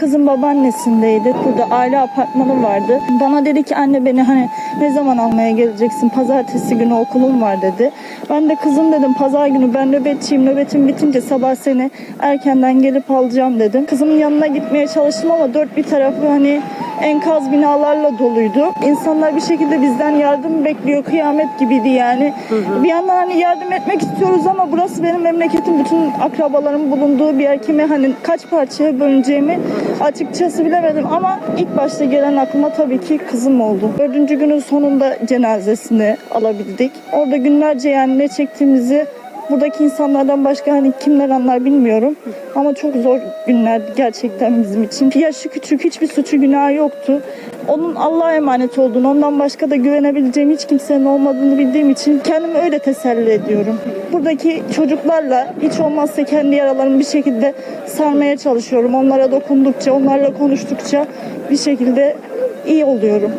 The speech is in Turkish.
Kızım babaannesindeydi. Burada aile apartmanı vardı. Bana dedi ki anne beni hani ne zaman almaya geleceksin? Pazartesi günü okulum var dedi. Ben de kızım dedim pazar günü ben nöbetçiyim. Nöbetim bitince sabah seni erkenden gelip alacağım dedim. Kızımın yanına gitmeye çalıştım ama dört bir tarafı hani enkaz binalarla doluydu. İnsanlar bir şekilde bizden yardım bekliyor. Kıyamet gibiydi yani. Bir yandan hani yardım etmek istiyoruz ama burası benim memleketim. Bütün akrabalarım bulunduğu bir yer. Kimi hani kaç parçaya bölüneceğimi açıkçası bilemedim ama ilk başta gelen aklıma tabii ki kızım oldu. Dördüncü günün sonunda cenazesini alabildik. Orada günlerce yani ne çektiğimizi buradaki insanlardan başka hani kimler anlar bilmiyorum. Ama çok zor günler gerçekten bizim için. Yaşı küçük hiçbir suçu günahı yoktu. Onun Allah'a emanet olduğunu, ondan başka da güvenebileceğim hiç kimsenin olmadığını bildiğim için kendimi öyle teselli ediyorum. Buradaki çocuklarla hiç olmazsa kendi yaralarımı bir şekilde sarmaya çalışıyorum. Onlara dokundukça, onlarla konuştukça bir şekilde iyi oluyorum.